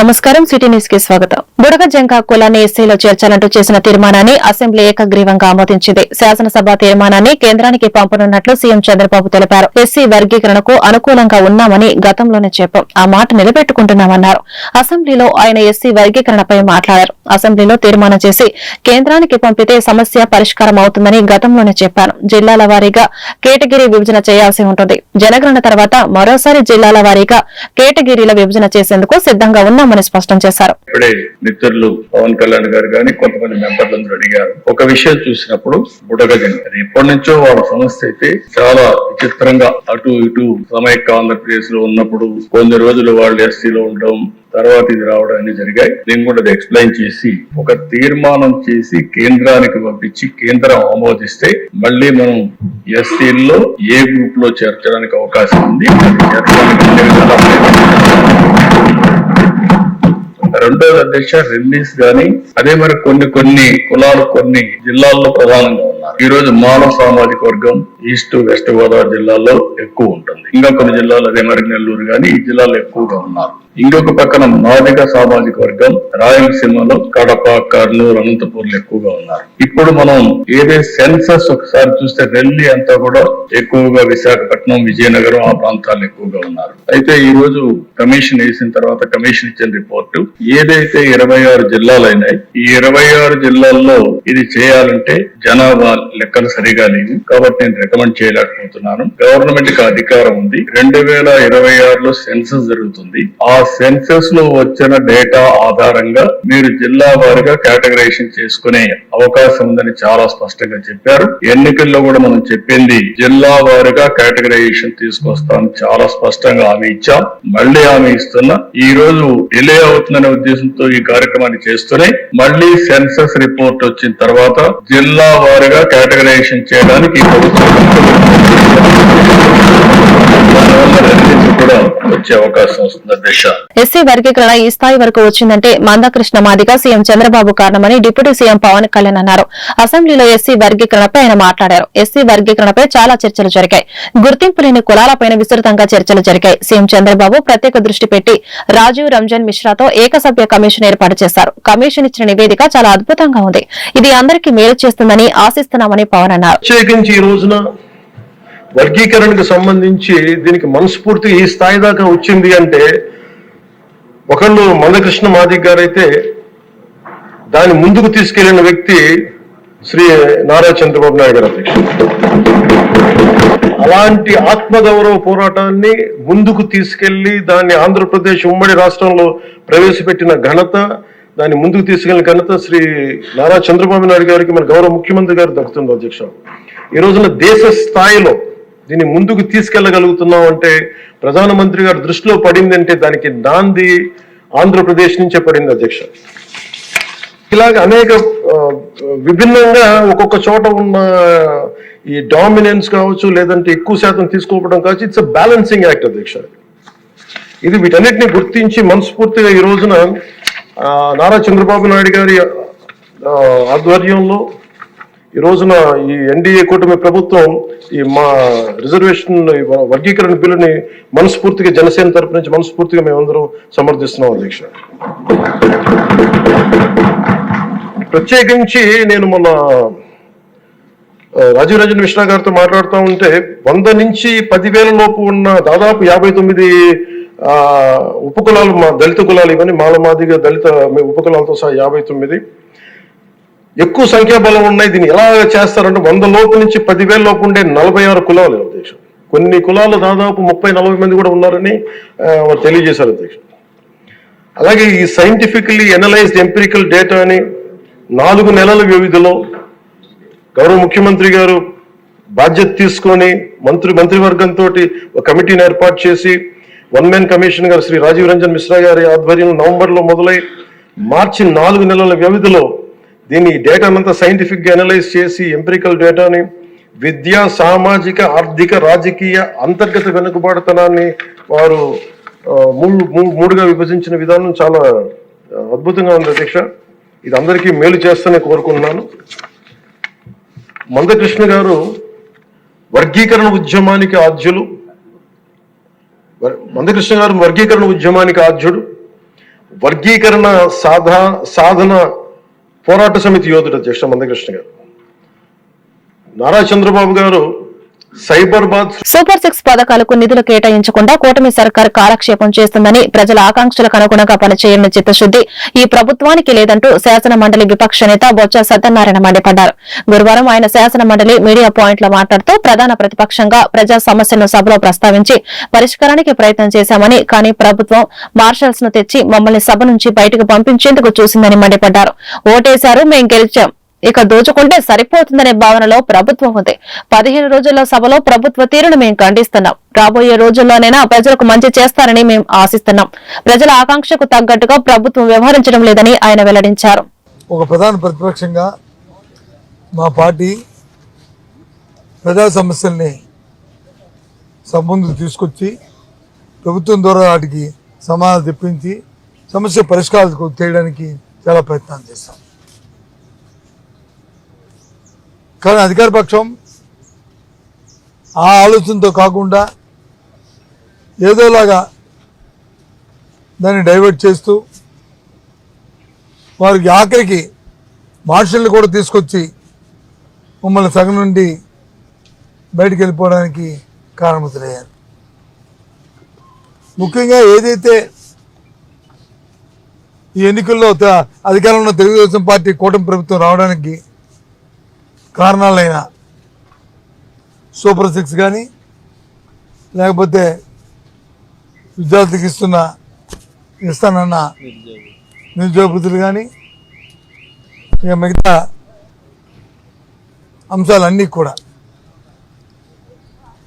నమస్కారం. సిటీ న్యూస్కి స్వాగతం. బుడగ జంకా కులాన్ని ఎస్సీలో చేర్చాలంటూ చేసిన తీర్మానాన్ని అసెంబ్లీ ఏకగ్రీవంగా ఆమోదించింది. శాసనసభ తీర్మానాన్ని కేంద్రానికి పంపనున్నట్లు సీఎం చంద్రబాబు తెలిపారు. ఎస్సీ వర్గీకరణకు అనుకూలంగా ఉన్నామని గతంలోనే చెప్పాం. ఆ మాట నిలబెట్టుకుంటున్నామన్నారు. అసెంబ్లీలో ఆయన ఎస్సీ వర్గీకరణపై మాట్లాడారు. అసెంబ్లీలో తీర్మానం చేసి కేంద్రానికి పంపితే సమస్య పరిష్కారం అవుతుందని గతంలోనే చెప్పాను జిల్లాల వారీగా కేటగిరీ విభజన చేయాల్సి ఉంటుంది. జనగణన తర్వాత మరోసారి జిల్లాల వారీగా కేటగిరీల విభజన చేసేందుకు సిద్ధంగా ఉన్నామని స్పష్టం చేశారు. ఇప్పుడే మిత్రులు పవన్ కళ్యాణ్ గారు కానీ కొంతమంది మెంబర్లు అడిగారు. ఒక విషయం చూసినప్పుడు బుడగజని అది ఎప్పటి నుంచో వాళ్ళ సమస్య అయితే చాలా విచిత్రంగా అటు ఇటు సమైక్య ఆంధ్రప్రదేశ్లో ఉన్నప్పుడు కొన్ని రోజులు వాళ్ళు ఎస్సీలో ఉండడం తర్వాత ఇది రావడం అన్ని జరిగాయి. నేను కూడా అది ఎక్స్ప్లెయిన్ చేసి ఒక తీర్మానం చేసి కేంద్రానికి పంపించి కేంద్రం ఆమోదిస్తే మళ్ళీ మనం ఎస్సీల్లో ఏ గ్రూప్లో చేర్చడానికి అవకాశం ఉంది చేర్చడానికి రెండోది అధ్యక్ష రిలీజ్ గాని అదే మరి కొన్ని కొన్ని కులాలు కొన్ని జిల్లాల్లో ప్రధానంగా ఉన్నారు ఈ రోజు మానవ సామాజిక వర్గం ఈస్ట్ వెస్ట్ గోదావరి జిల్లాల్లో ఎక్కువ ఉంటుంది. ఇంకా కొన్ని జిల్లాలు రేమరి నెల్లూరు కానీ ఈ జిల్లాలో ఎక్కువగా ఉన్నారు. ఇంకొక పక్కన మాదిక సామాజిక వర్గం రాయలసీమలో కడప కర్నూలు అనంతపూర్లు ఎక్కువగా ఉన్నారు. ఇప్పుడు మనం ఏదే సెన్సస్ ఒకసారి చూస్తే ఢిల్లీ అంతా కూడా ఎక్కువగా విశాఖపట్నం విజయనగరం ఆ ప్రాంతాలు ఎక్కువగా ఉన్నారు. అయితే ఈ రోజు కమిషన్ వేసిన తర్వాత కమిషన్ ఇచ్చిన రిపోర్టు ఏదైతే ఇరవై ఆరు జిల్లాలైనాయి ఈ ఇరవై ఆరు జిల్లాల్లో ఇది చేయాలంటే జనాభా God లెక్కలు సరిగా లేవు. కాబట్టి నేను రికమెండ్ చేయలేకపోతున్నాను. గవర్నమెంట్కి అధికారం ఉంది. రెండు వేల ఇరవై ఆరులో సెన్సస్ జరుగుతుంది. ఆ సెన్సస్లో వచ్చిన డేటా ఆధారంగా మీరు జిల్లా వారిగా కేటగరైజేషన్ చేసుకునే అవకాశం ఉందని చాలా స్పష్టంగా చెప్పారు. ఎన్నికల్లో కూడా మనం చెప్పింది జిల్లా వారిగా కేటగరైజేషన్ తీసుకొస్తాం చాలా స్పష్టంగా హామీ ఇచ్చాం. మళ్ళీ హామీ ఇస్తున్నా ఈ రోజు డిలే అవుతుందనే ఉద్దేశంతో ఈ కార్యక్రమాన్ని చేస్తూనే మళ్ళీ సెన్సస్ రిపోర్ట్ వచ్చిన తర్వాత జిల్లా వారిగా కేటగరైజేషన్ చేయడానికి ఈ ప్రభుత్వం వచ్చే అవకాశం వస్తుంది దిశ. ఎస్సీ వర్గీకరణ ఈ స్థాయి వరకు వచ్చిందంటే మందకృష్ణ మాదిగా సీఎం చంద్రబాబు కారణమని డిప్యూటీ సీఎం పవన్ కళ్యాణ్ అన్నారు. అసెంబ్లీలో ఎస్సీ వర్గీకరణపై ఆయన మాట్లాడారు. ఎస్సీ వర్గీకరణపై చాలా చర్చలు జరిగాయి. గుర్తింపు లేని కులాలపైన విస్తృతంగా చర్చలు జరిగాయి. సీఎం చంద్రబాబు ప్రత్యేక దృష్టి పెట్టి రాజీవ్ రంజన్ మిశ్రాతో ఏకసభ్య కమిషన్ ఏర్పాటు చేశారు. కమిషన్ ఇచ్చిన నివేదిక చాలా అద్భుతంగా ఉంది. ఇది అందరికీ మేలు చేస్తుందని ఆశిస్తున్నామని పవన్ అన్నారు. ప్రత్యేకించి ఈ రోజున వర్గీకరణకు సంబంధించి దీనికి మనస్ఫూర్తిగా ఈ స్థాయి దాకా వచ్చింది అంటే ఒకళ్ళు మందకృష్ణ మాదిక్ గారైతే దాన్ని ముందుకు తీసుకెళ్ళిన వ్యక్తి శ్రీ నారా చంద్రబాబు నాయుడు గారు అధ్యక్షుడు అలాంటి ఆత్మగౌరవ పోరాటాన్ని ముందుకు తీసుకెళ్ళి దాన్ని ఆంధ్రప్రదేశ్ ఉమ్మడి రాష్ట్రంలో ప్రవేశపెట్టిన ఘనత దాన్ని ముందుకు తీసుకెళ్ళిన ఘనత శ్రీ నారా చంద్రబాబు నాయుడు గారికి మన గౌరవ ముఖ్యమంత్రి గారు దక్కుతుంది అధ్యక్ష. ఈ రోజున దేశ స్థాయిలో దీన్ని ముందుకు తీసుకెళ్ళగలుగుతున్నాం అంటే ప్రధానమంత్రి గారు దృష్టిలో పడిందంటే దానికి నాంది ఆంధ్రప్రదేశ్ నుంచే పడింది అధ్యక్ష. ఇలాగ అనేక విభిన్నంగా ఒక్కొక్క చోట ఉన్న ఈ డామినెన్స్ కావచ్చు లేదంటే ఎక్కువ శాతం తీసుకోవడం కావచ్చు ఇట్స్ బ్యాలెన్సింగ్ యాక్ట్ అధ్యక్ష. ఇది వీటన్నిటిని గుర్తించి మనస్ఫూర్తిగా ఈ రోజున నారా చంద్రబాబు నాయుడు గారి ఆధ్వర్యంలో ఈ రోజున ఈ ఎన్డీఏ కూటమి ప్రభుత్వం ఈ మా రిజర్వేషన్ వర్గీకరణ బిల్లుని మనస్ఫూర్తిగా జనసేన తరపు నుంచి మనస్ఫూర్తిగా మేమందరం సమర్థిస్తున్నాం అధ్యక్ష. ప్రత్యేకించి నేను మొన్న రాజీవ్ రంజన్ మిశ్రా గారితో మాట్లాడుతూ ఉంటే వంద నుంచి పదివేల లోపు ఉన్న దాదాపు యాభై తొమ్మిది ఉపకులాలు మా దళిత కులాలు ఇవన్నీ మాలమాదిగా దళిత ఉపకులాలతో సహా యాభై తొమ్మిది. ఎక్కువ సంఖ్యాబలం ఉన్నాయి దీన్ని ఎలా చేస్తారంటే వంద లోపు నుంచి పదివేల లోపు ఉండే నలభై ఆరు కులాలు అధ్యక్ష కొన్ని కులాలు దాదాపు ముప్పై నలభై మంది కూడా ఉన్నారని వారు తెలియజేశారు అధ్యక్షుడు. అలాగే ఈ సైంటిఫికలీ ఎనలైజ్డ్ ఎంపిరికల్ డేటా అని నాలుగు నెలల వ్యవధిలో గౌరవ ముఖ్యమంత్రి గారు బాధ్యత తీసుకొని మంత్రి మంత్రివర్గంతో ఒక కమిటీని ఏర్పాటు చేసి వన్ మ్యాన్ కమిషన్ గారు శ్రీ రాజీవ్ రంజన్ మిశ్రా గారి ఆధ్వర్యంలో నవంబర్లో మొదలై మార్చి నాలుగు నెలల వ్యవధిలో దీన్ని డేటానంతా సైంటిఫిక్గా అనలైజ్ చేసి ఎంపిరికల్ డేటాని విద్య సామాజిక ఆర్థిక రాజకీయ అంతర్గత వెనుకబాటుతనాన్ని వారు మూడు మూ- మూడుగా విభజించిన విధానం చాలా అద్భుతంగా ఉంది అధ్యక్ష. ఇది అందరికీ మేలు చేస్తూనే కోరుకున్నాను మందకృష్ణ గారు వర్గీకరణ ఉద్యమానికి ఆద్యులు. మందకృష్ణ గారు వర్గీకరణ ఉద్యమానికి ఆధ్యుడు. వర్గీకరణ సాధ సాధన పోరాట సమితి యోధుడు అధ్యక్షుడు మందకృష్ణ గారు. నారా చంద్రబాబు గారు సూపర్ సిక్స్ పథకాలకు నిధులు కేటాయించకుండా కూటమి సర్కార్ కాలక్షేపం చేస్తుందని ప్రజల ఆకాంక్షలకు అనుగుణంగా పనిచేయని చిత్తశుద్ది ఈ ప్రభుత్వానికి లేదంటూ శాసన మండలి విపక్ష నేత బొత్స సత్యనారాయణ మండిపడ్డారు. గురువారం ఆయన శాసన మండలి మీడియా పాయింట్లో మాట్లాడుతూ ప్రధాన ప్రతిపక్షంగా ప్రజా సమస్యలను సభలో ప్రస్తావించి పరిష్కారానికి ప్రయత్నం చేశామని కానీ ప్రభుత్వం మార్షల్స్ను తెచ్చి మమ్మల్ని సభ నుంచి బయటకు పంపించేందుకు చూసిందని మండిపడ్డారు. ఓటేశారు మేం గెలిచాం. ఇక దోచుకుంటే సరిపోతుందనే భావనలో ప్రభుత్వం ఉంది. పదిహేను రోజుల సభలో ప్రభుత్వ తీరును మేము ఖండిస్తున్నాం. రాబోయే రోజుల్లోనైనా ప్రజలకు మంచి చేస్తారని మేము ఆశిస్తున్నాం. ప్రజల ఆకాంక్షకు తగ్గట్టుగా ప్రభుత్వం వ్యవహరించడం లేదని ఆయన వెల్లడించారు. ఒక ప్రధాన ప్రతిపక్షంగా మా పార్టీ ప్రజా సమస్యల్ని సంబంధం తీసుకొచ్చి ప్రభుత్వం ద్వారా వాటికి సమాధానం తెప్పించి సమస్య పరిష్కారాలు చేయడానికి చాలా ప్రయత్నాలు చేస్తాం. కానీ అధికార పక్షం ఆ ఆలోచనతో కాకుండా ఏదోలాగా దాన్ని డైవర్ట్ చేస్తూ వారికి ఆఖరికి మార్షల్ని కూడా తీసుకొచ్చి మమ్మల్ని సగం నుండి బయటికి వెళ్ళిపోవడానికి కారణమవుతున్నాయారు ముఖ్యంగా ఏదైతే ఈ ఎన్నికల్లో త- అధికారంలో తెలుగుదేశం పార్టీ కూటమి ప్రభుత్వం రావడానికి కారణాలైన సూపర్ సిక్స్ కానీ లేకపోతే విద్యార్థికి ఇస్తున్న ఇస్తానన్న నిరుద్యోగ కానీ ఇక మిగతా అంశాలన్నీ కూడా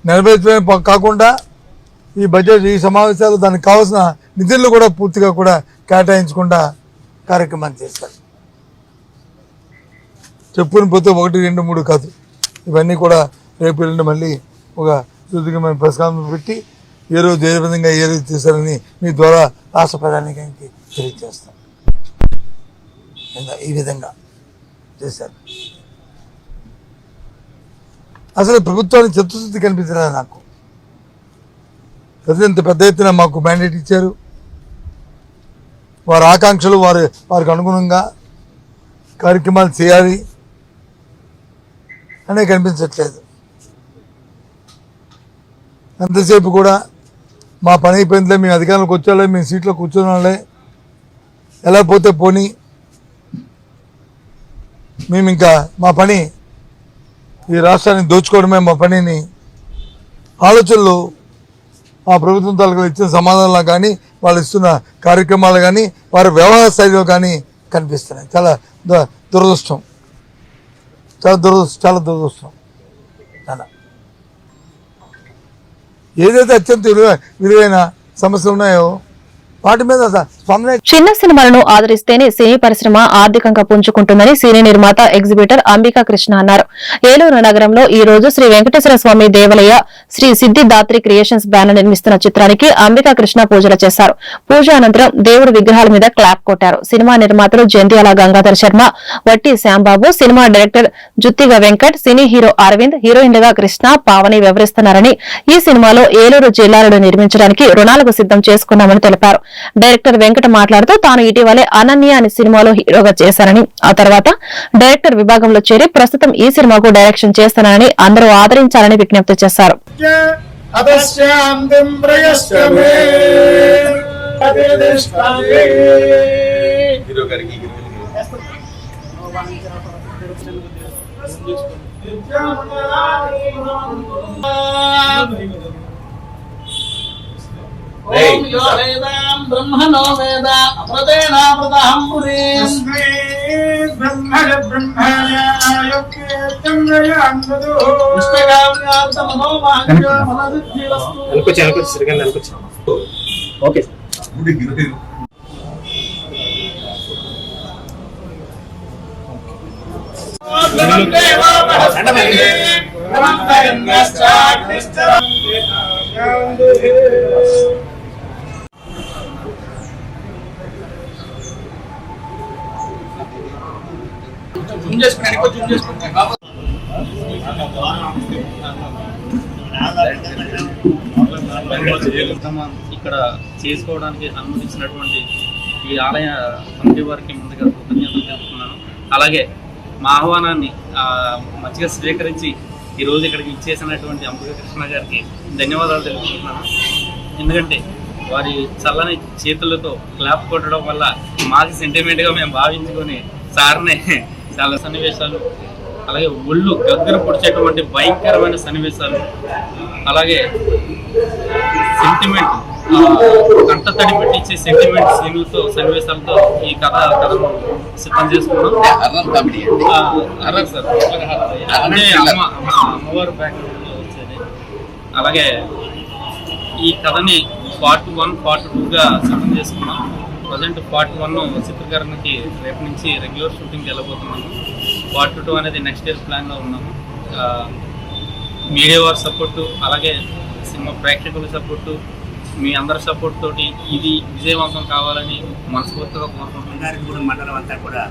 నెరవేర్చడమే కాకుండా ఈ బడ్జెట్ ఈ సమావేశాలు దానికి కావాల్సిన నిధులను కూడా పూర్తిగా కూడా కేటాయించకుండా కార్యక్రమాన్ని చేస్తారు. చెప్పుకుని పోతే ఒకటి రెండు మూడు కాదు. ఇవన్నీ కూడా రేపు ఎల్లుండి మళ్ళీ ఒక సుదీర్ఘమైన ప్రస్కారం పెట్టి ఏ రోజు ఏ విధంగా ఏ రోజు చేశారని మీ ద్వారా రాష్ట్ర ప్రధానికి తెలియజేస్తాం. ఇంకా ఈ విధంగా చేశారు. అసలు ప్రభుత్వానికి చిత్తశుద్ధి కనిపించలేదు నాకు. ప్రజలు ఇంత పెద్ద ఎత్తున మాకు మ్యాండేట్ ఇచ్చారు. వారి ఆకాంక్షలు వారి వారికి అనుగుణంగా కార్యక్రమాలు చేయాలి. అనే కనిపించట్లేదు. ఎంతసేపు కూడా మా పని అయిపోయిందిలే మేము అధికారంలోకి వచ్చాలే మేము సీట్లో కూర్చున్నాలే ఎలా పోతే పోనీ మేము ఇంకా మా పని ఈ రాష్ట్రాన్ని దోచుకోవడమే మా పనిని ఆలోచనలు ఆ ప్రభుత్వం తాలూకు ఇచ్చిన సమాధానాలు కానీ వాళ్ళు ఇస్తున్న కార్యక్రమాలు కానీ వారి వ్యవహార శైలిలో కానీ కనిపిస్తున్నాయి. చాలా దు- దురదృష్టం. చాలా దురదృష్టం చాలా దురదృష్టం. చాలా ఏదైతే అత్యంత విలువ విలువైన సమస్యలు ఉన్నాయో వాటి మీద స్పందన చిన్న సినిమాలను ఆదరిస్తేనే సినీ పరిశ్రమ ఆర్థికంగా పుంజుకుంటుందని సినీ నిర్మాత ఎగ్జిబిటర్ అంబికా కృష్ణ అన్నారు. ఏలూరు నగరంలో ఈ రోజు శ్రీ వెంకటేశ్వర స్వామి దేవాలయ శ్రీ సిద్దిదాత్రి క్రియేషన్స్ బ్యానర్ నిర్మిస్తున్న చిత్రానికి అంబికా కృష్ణ పూజలు చేశారు. పూజ అనంతరం దేవుడి విగ్రహాల మీద క్లాప్ కొట్టారు. సినిమా నిర్మాతలు జంధ్యాల గంగాధర్ శర్మ వట్టి Shyambabu cinema director Juttiga Venkat cine hero Aravind హీరోయిన్లుగా కృష్ణ పావని వివరిస్తున్నారని ఈ సినిమాలో ఏలూరు జిల్లాలను నిర్మించడానికి రుణాలకు సిద్ధం చేసుకున్నామని తెలిపారు. డైరెక్టర్ వెంకట మాట్లాడుతూ తాను ఇటీవలే అనన్య అనే సినిమాలో హీరోగా చేశానని ఆ తర్వాత డైరెక్టర్ విభాగంలో చేరి ప్రస్తుతం ఈ సినిమాకు డైరెక్షన్ చేస్తానని అందరూ ఆదరించాలని విజ్ఞప్తి చేశారు. ఓం యో వేదాం బ్రహ్మణో వేద అమృతేనామృతహం పురీం తస్మై బ్రహ్మణ బ్రహ్మణ్యాయోక్తం గయాన్వదు పుస్తకావ్యార్థమనో జూమ్ చేసుకుని జూమ్ చేసుకుంటే ఇక్కడ చేసుకోవడానికి అనుమతించినటువంటి ఈ ఆలయ కమిటీ వారికి ముందుగా కృతజ్ఞతలు తెలుపుతున్నాను. అలాగే మా ఆహ్వానాన్ని మంచిగా స్వీకరించి ఈరోజు ఇక్కడికి ఇచ్చేసినటువంటి అంబిక కృష్ణ గారికి ధన్యవాదాలు తెలుపుతున్నాను. ఎందుకంటే వారి చల్లని చేతులతో క్లాప్ కొట్టడం వల్ల మాకు సెంటిమెంట్గా మేము భావించుకొని సార్నే చాలా సన్నివేశాలు. అలాగే ఒళ్ళు గగ్గర పొడిచేటువంటి భయంకరమైన సన్నివేశాలు. అలాగే సెంటిమెంట్ కంట తడి పెట్టించే సెంటిమెంట్ సీన్లతో సన్నివేశాలతో ఈ కథ కథను సిద్ధం చేసుకున్నాం. సార్. అంటే అమ్మ అమ్మవారు వచ్చేది. అలాగే ఈ కథని పార్ట్ వన్ పార్ట్ టూగా సిద్ధం చేసుకున్నాం. ప్రజెంట్ పార్ట్ వన్ చిత్రీకరణకి రేపు నుంచి రెగ్యులర్ షూటింగ్కి వెళ్ళబోతున్నాము. పార్ట్ టూ అనేది నెక్స్ట్ ఇయర్ ప్లాన్లో ఉన్నాము. మీడియా వారి సపోర్టు అలాగే సినిమా ప్రేక్షకుల సపోర్టు మీ అందరి సపోర్ట్ తోటి ఇది విజయవంతం కావాలని మనస్ఫూర్తిగా కోరుకుంటున్నాను బంగారగూడెం మండలం అంతా కూడా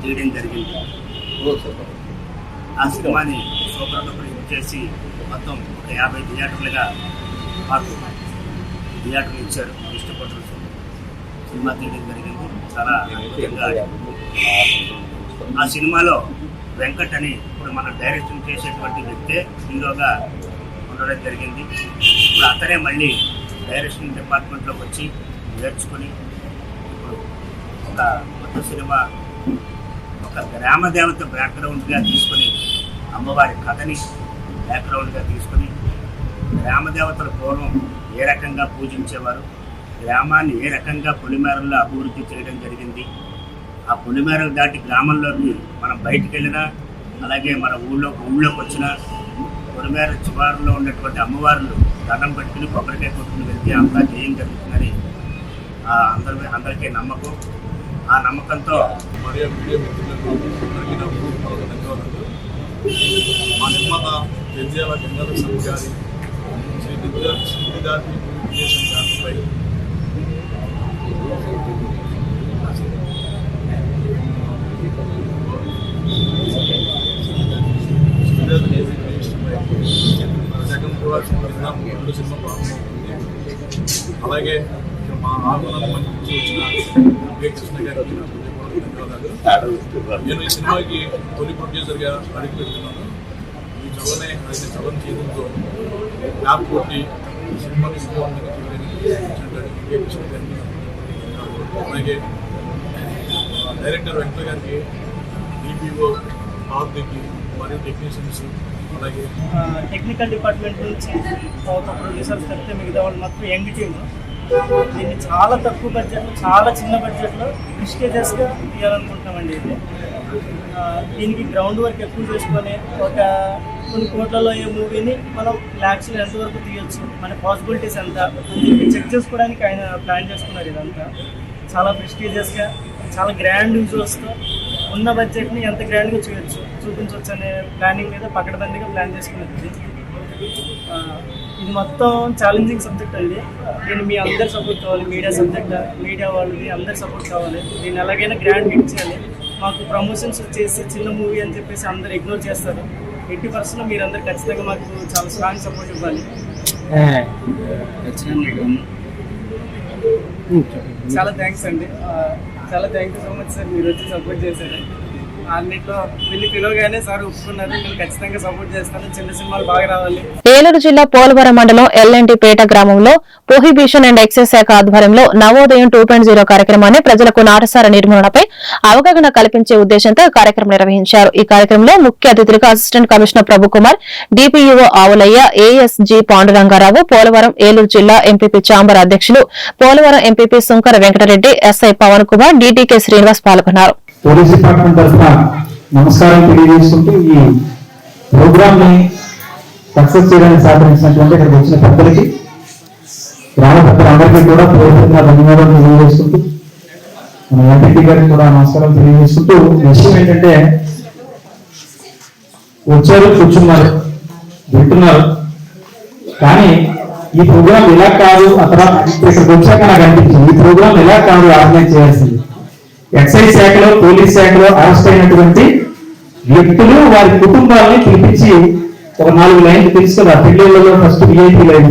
తీయడం జరిగింది. ఆ సినిమాని సూపర్ డూపర్ హిట్ చేసి మొత్తం ఒక యాభై థియేటర్లుగా మాకు థియేటర్లు ఇచ్చారు. ఇష్టపడుతూ సినిమా తీయడం జరిగింది చాలా. ఆ సినిమాలో వెంకట్ అని ఇప్పుడు మన డైరెక్షన్ చేసేటువంటి వ్యక్తే హీరోగా ఉండడం జరిగింది ఇప్పుడు అతనే మళ్ళీ డైరెక్షన్ డిపార్ట్మెంట్లోకి వచ్చి నేర్చుకుని ఇప్పుడు ఒక కొత్త సినిమా ఒక గ్రామ దేవత బ్యాక్గ్రౌండ్గా తీసుకొని అమ్మవారి కథని బ్యాక్గ్రౌండ్గా తీసుకొని గ్రామ దేవతల పూర్వం ఏ రకంగా పూజించేవారు గ్రామాన్ని ఏ రకంగా పొలిమేరల్లో అభివృద్ధి చేయడం జరిగింది? ఆ పొలిమేరలు దాటి గ్రామంలోకి మనం బయటికి వెళ్ళినా అలాగే మన ఊళ్ళో ఊళ్ళోకి వచ్చినా పొలిమేర చివరిలో ఉన్నటువంటి అమ్మవార్లు దండం పెట్టుకుని కొబ్బరికాయ కొట్టుకుని వెళ్తే అంతా జయం జరుగుతుందని అందరి అందరికీ నమ్మకం. ఆ నమ్మకంతో మరియు మీడియా మిత్రులకు అందరికీ నా హృదయపూర్వక ధన్యవాదాలు. మా నిర్మాత జంధ్యాల గంగాధర గారి శ్రీ విద్యార్థి విజయసం గారిపై విద్యార్థి విజయసంపై జగన్ కూడా పరిణామం రెండు సినిమా ప్రారంభమవుతుంది అలాగే మా ఆహ్వానం మంచి వచ్చిన కృష్ణ గారికి నేను ఈ సినిమాకి తొలి ప్రొడ్యూసర్గా అడిగి పెడుతున్నాను. ఈ చవనే ఆయన చవన్ చేయడంతో ల్యాబ్ కొట్టి ఈ సినిమాని విజయవంతంగా చేయడానికి అంబే కృష్ణ గారికి అలాగే డైరెక్టర్ వెంకట గారికి డిపిఓ ఆర్దికి మరియు టెక్నీషియన్స్ అలాగే టెక్నికల్ డిపార్ట్మెంట్ నుంచి ఒక ప్రొడ్యూసర్స్ తప్పితే మిగతా వాళ్ళు మొత్తం యంగ్ టీమ్. దీన్ని చాలా తక్కువ బడ్జెట్లో చాలా చిన్న బడ్జెట్లో ప్రిస్టేజెస్గా తీయాలనుకుంటున్నామండి ఇది. దీనికి గ్రౌండ్ వర్క్ ఎక్కువ చేసుకొని ఒక కొన్ని కోట్లలో ఏ మూవీని మనం ల్యాక్స్లో ఎంతవరకు తీయొచ్చు. మన పాసిబిలిటీస్ ఎంత? చెక్ చేసుకోవడానికి ఆయన ప్లాన్ చేసుకున్నారు ఇదంతా. చాలా ప్రెస్టీజియస్గా చాలా గ్రాండ్ విజువల్స్తో ఉన్న బడ్జెట్ని ఎంత గ్రాండ్గా చేయొచ్చు చూపించవచ్చు అనే ప్లానింగ్ మీద పకడ్బందీగా ప్లాన్ చేసుకున్నది. ఇది మొత్తం ఛాలెంజింగ్ సబ్జెక్ట్ అండి. దీన్ని మీ అందరి సపోర్ట్ కావాలి మీడియా సబ్జెక్ట్ మీడియా వాళ్ళది అందరి సపోర్ట్ కావాలి. దీన్ని ఎలాగైనా గ్రాండ్ హిట్ చేయాలి. మాకు ప్రమోషన్స్ చేసి చిన్న మూవీ అని చెప్పేసి అందరు ఇగ్నోర్ చేస్తారు. ఎయిటీ పర్సెంట్ మీరు అందరు ఖచ్చితంగా మాకు చాలా స్ట్రాంగ్ సపోర్ట్ ఇవ్వాలి. చాలా థ్యాంక్స్ అండి. చాలా thank you so much sir మీరు వచ్చి సపోర్ట్ చేశారు. ఏలూరు జిల్లా పోలవరం మండలం ఎల్ఎన్టీ పేట గ్రామంలో ప్రొహిబిషన్ అండ్ ఎక్సైజ్ శాఖ ఆధ్వర్యంలో నవోదయం టూ పాయింట్ జీరో కార్యక్రమాన్ని ప్రజలకు నాటసార నిర్మూలనపై అవగాహన కల్పించే ఉద్దేశంతో కార్యక్రమం నిర్వహించారు. ఈ కార్యక్రమంలో ముఖ్య అతిథులుగా assistant commissioner Prabhukumar DPEO Avulayya ASG Pandurangarao Polavaram Eluru జిల్లా ఎంపీపీ చాంబర్ అధ్యక్షులు Polavaram MPP Sunkara Venkatareddy SI Pavan Kumar DTK Srinivas పాల్గొన్నారు. పోలీస్ డిపార్ట్మెంట్ తరఫున నమస్కారం తెలియజేసుకుంటూ ఈ ప్రోగ్రామ్ని సక్సెస్ చేయడానికి సహకరించినటువంటి ఇక్కడికి వచ్చిన పెద్దలకి గ్రామ పెద్దలందరికీ కూడా పూర్వకంగా ధన్యవాదాలు తెలియజేసుకుంటూ మన ఎంపీ గారికి కూడా నమస్కారం తెలియజేసుకుంటూ విషయం ఏంటంటే వచ్చారు కూర్చున్నారు వింటున్నారు. కానీ ఈ ప్రోగ్రామ్ ఇలా కాదు అక్కడ ఇక్కడికి వచ్చాక నాకు అనిపించింది ఈ ప్రోగ్రామ్ ఇలా కాదు ఆర్గనైజ్ చేయాల్సింది. ఎక్సైజ్ శాఖలో పోలీస్ శాఖలో అరెస్ట్ అయినటువంటి వ్యక్తులు వారి కుటుంబాలని పిలిపించి ఒక నాలుగు లైన్లు పిలుస్తారు. కదా ఫస్ట్ విఐపీ లైన్.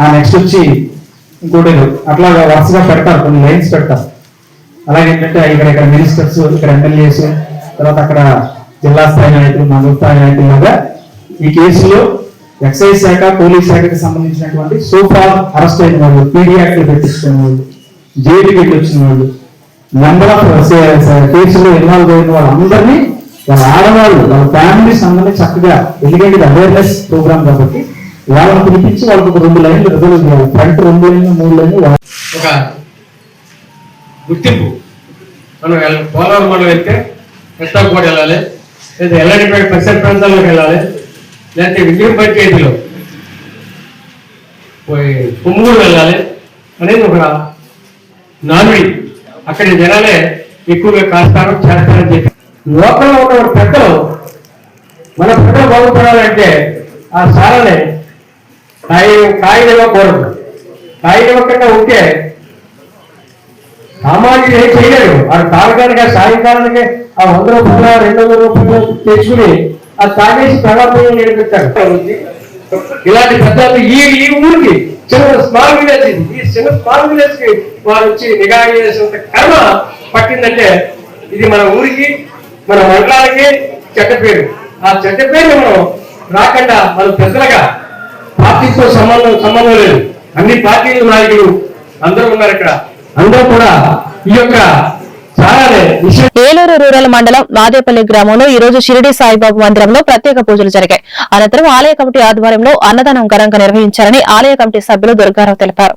ఆ నెక్స్ట్ వచ్చి ఇంకోటి అట్లా వరుసగా పెడతారు కొన్ని లైన్స్ పెడతారు. అలాగే ఏంటంటే ఇక్కడ ఇక్కడ మినిస్టర్స్ ఇక్కడ ఎమ్మెల్యేస్ తర్వాత అక్కడ జిల్లా స్థాయి నాయకులు మండల స్థాయి నాయకులుగా ఈ కేసులో ఎక్సైజ్ శాఖ పోలీస్ శాఖకి సంబంధించినటువంటి సోఫార్ అరెస్ట్ అయిన వాళ్ళు పీడీ పెట్టించుకున్న వాళ్ళు జైలుకి వెళ్ళి వచ్చిన వాళ్ళు నెంబర్ ఆఫ్ కేసులో ఇన్వాల్వ్ అయిన వాళ్ళందరినీ వాళ్ళ ఆడవాళ్ళు వాళ్ళ ఫ్యామిలీస్ అందరినీ చక్కగా ఎందుకంటే అవేర్నెస్ ప్రోగ్రామ్ కాబట్టి వాళ్ళని పిలిపించి వాళ్ళకి ఒక రెండు లైన్లు రిజల్వ్ చేయాలి. ఫ్రంట్ రెండు లైన్లు మూడు లైన్లు ఒక గుర్తింపు. మనం పోలవరం మనం వెళ్తే కృష్ణాకోట వెళ్ళాలి లేదా ఎల్లడిపేట పరిసర ప్రాంతాల్లోకి వెళ్ళాలి లేకపోతే విజయం పంచాయతీలో పోయి కొమ్మూరు వెళ్ళాలి అనేది ఒక నానుడి అక్కడి జనాలే ఎక్కువగా కాస్తారు చేస్తారని చెప్పి లోకంలో ఉన్న పెద్దలు మన ప్రజలు బాగుపడాలంటే ఆ సారాన్ని కాయ కాయనివ్వకూడదు కాయనివ్వకుండా ఉంటే సామాన్యుడు ఏం చేయలేడు. వాడు తాగడానికి సాయంకాలానికి ఆ వంద రూపాయలు రెండు వందల రూపాయలు తెచ్చుకుని ఆ తాగేసి ప్రవర్తన నేర్పిస్తాడు ఇలాంటి పెద్దలు ఈ ఈ ఊరికి చిన్న స్మాల్ విలేజ్ ఈ చిన్న స్మాల్ విలేజ్కి వారు వచ్చి నిఘా చేసినంత కర్మ పట్టిందంటే ఇది మన ఊరికి మన మండలానికి చెడ్డ పేరు. ఆ చెడ్డ పేరు మనం రాకుండా మన పెద్దలుగా పార్టీతో సంబంధం సంబంధం లేదు. అన్ని పార్టీల నాయకులు అందరూ ఉన్నారు ఇక్కడ. అందరూ కూడా ఈ యొక్క ఏలూరు రూరల్ మండలం మాదేపల్లి గ్రామంలో ఈ రోజు షిరిడి సాయిబాబు మందిరంలో ప్రత్యేక పూజలు జరిగాయి. అనంతరం ఆలయ కమిటీ ఆధ్వర్యంలో అన్నదానం ఘనంగా నిర్వహించారని ఆలయ కమిటీ సభ్యులు దుర్గారావు తెలిపారు.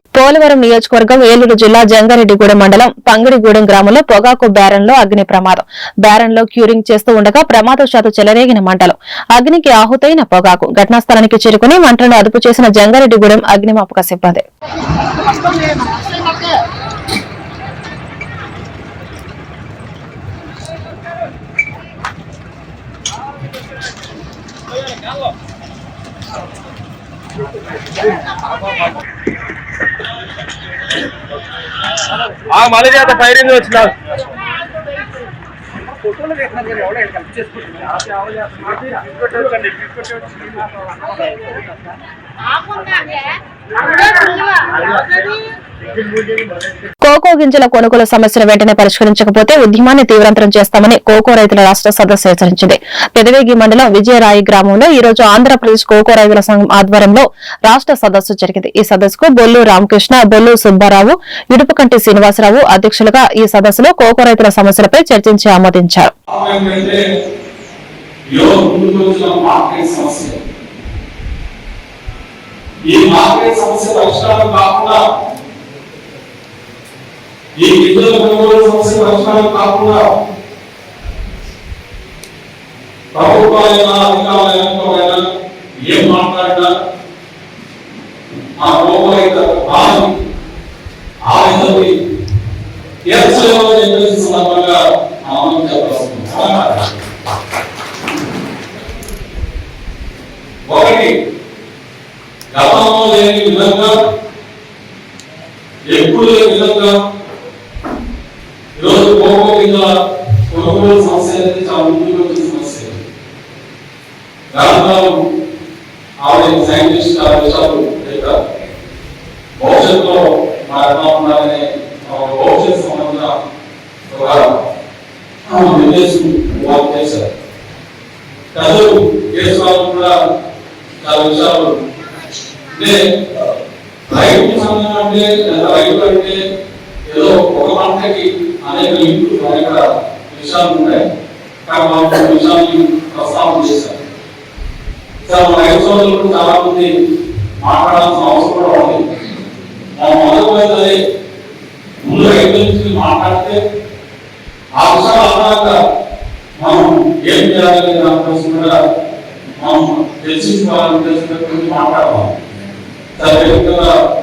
పోలవరం నియోజకవర్గం ఏలూరు జిల్లా జంగారెడ్డిగూడెం మండలం పంగిడిగూడెం గ్రామంలో పొగాకు బ్యారన్లో అగ్ని ప్రమాదం. బ్యారన్లో క్యూరింగ్ చేస్తూ ఉండగా ప్రమాదవశాత్తు చెలరేగిన మంటలు. అగ్నికి ఆహుతైన పొగాకు. ఘటనా స్థలానికి చేరుకుని మంటలను అదుపు చేసిన జంగారెడ్డిగూడెం అగ్నిమాపక సిబ్బంది. ఆ మల చేత ఫైరింగ్ వచ్చిన కోకో గింజల కొనుగోలు సమస్యను వెంటనే పరిష్కరించకపోతే ఉద్యమాన్ని తీవ్రంతరం చేస్తామని కోకో రైతుల రాష్ట్ర సదస్సు హెచ్చరించింది పెదవేగి మండలం విజయరాయి గ్రామంలో ఈ రోజు ఆంధ్రప్రదేశ్ కోకో రైతుల సంఘం ఆధ్వర్యంలో రాష్ట్ర సదస్సు జరిగింది. ఈ సదస్సుకు బొల్లు రామకృష్ణ బొల్లు సుబ్బారావు ఇడుపుకంటి శ్రీనివాసరావు అధ్యక్షులుగా ఈ సదస్సులో కోకో రైతుల సమస్యలపై చర్చించి ఆమోదించారు. ఈ మార్కెట్ సమస్య పరిష్కారం కాకుండా ఈ గిద్దల కొనుగోలు సమస్య పరిష్కారం కాకుండా ప్రభుత్వాలైనా అధికారులైనా ఏం మాట్లాడినా ఆ లోపలైన బాధ ఆవేదనని తీర్చలేమో చెప్పేసి సందర్భంగా మనం చెప్పాల్సింది ఒకటి గతంలో లేని విధంగా ఎప్పుడు లేని విధంగా ఈరోజు కోకో కింద కొనుగోలు సమస్య అనేది చాలా ముందుకు వచ్చిన సమస్య గ్రంథాలు ఆవిడ సైంటిస్ట్ ఆ విషయాలు చెప్పారు భవిష్యత్తులో మా ఎలా ఉండాలనే ఒక భవిష్యత్ సంబంధ ఒక నిర్దేశం వాళ్ళు చేశారు ప్రజలు కేసులు కూడా చాలా విషయాలు అంటే రైతు సంఘం అంటే లేదా రైతు అంటే ఏదో ఒక పంటకి అనేక ఇంట్లు అనేక విషయాలు ఉంటాయి కానీ వాళ్ళు కొన్ని విషయాన్ని ప్రస్తావన చేశారు మన రైతు సోదరులు చాలా మంది మాట్లాడాల్సిన అవసరం కూడా ఉంది. ముందు రైతు మాట్లాడితే ఆ విషయాలు అన్నాక మనం ఏం చేయాలనే దానికోసం కూడా మనం చర్చించుకోవాలని ఉద్దేశంతో మాట్లాడదాం సరే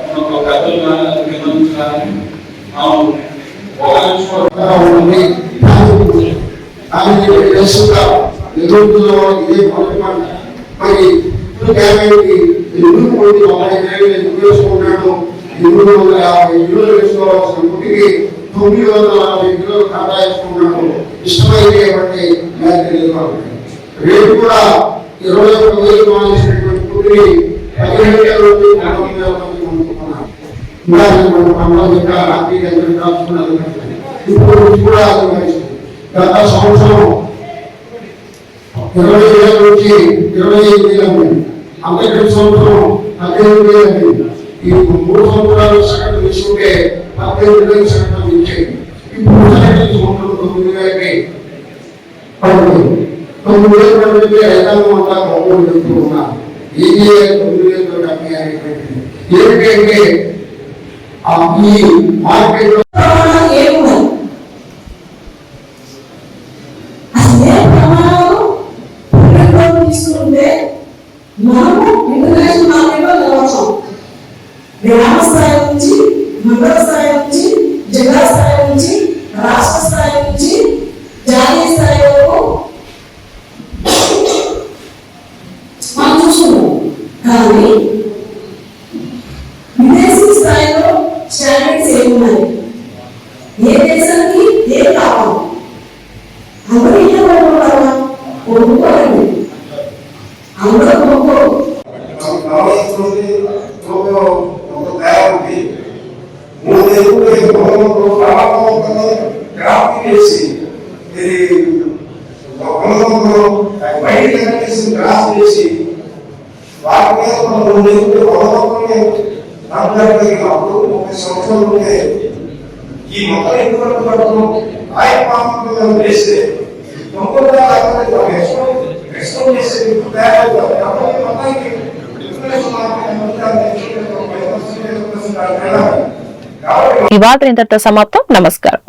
మనకు పెద్దలు కానీ కింద నుంచి కానీ మనం ఒక నిమిషం ఇదే మొదటి మాట మరి ఇప్పుడు క్యాబినెట్కి ఎదురు పోటీ మమ్మల్ని క్యాబినెట్ చేసుకున్నాడు ఎనిమిది వందల యాభై కిలోలు వేసుకోవాల్సిన గుడికి తొమ్మిది వందల యాభై కిలోలు ఖాతా వేసుకున్నాడు ఇష్టమైనటువంటి రేపు కూడా ఇరవై ఒక్క వేలు మానేసినటువంటి గుడిని పదిహేను వేల నుండి నలభై వేల మంది మనం అమలు రాత్రి ఇప్పుడు కూడా గత సంవత్సరం ఇరవై వేల నుంచి ఇరవై ఐదు వేల మంది సంవత్సరం పదిహేను వేల ఈ మూడు సంవత్సరాలు సగటు తీసుకుంటే పద్దెనిమిది వేలు సగటు ఇచ్చేది ఇప్పుడు సగటు తీసుకుంటున్న తొమ్మిది వేలకి పడుతుంది తొమ్మిది వేల పడితే రైతాంగం అంతా కొనుగోలు చెప్తూ ఉన్నారు ఏది తొమ్మిది వేల డెబ్బై అనేటువంటిది ఏమిటంటే ఈ మార్కెట్లో ఏమున్నాయి అసలే ప్రమాణాలు ప్రభుత్వం తీసుకుంటే మనము ఇంటర్నేషనల్ మార్కెట్లో నిలవచ్చాం గ్రామ స్థాయి నుంచి మండల స్థాయి ఈ మొత్తం ఎందుకు పడుతున్నాం ఆయన పాపం వేస్తే చేసే తయారు మొత్తానికి ఇంతటితో సమాప్తం. నమస్కారం.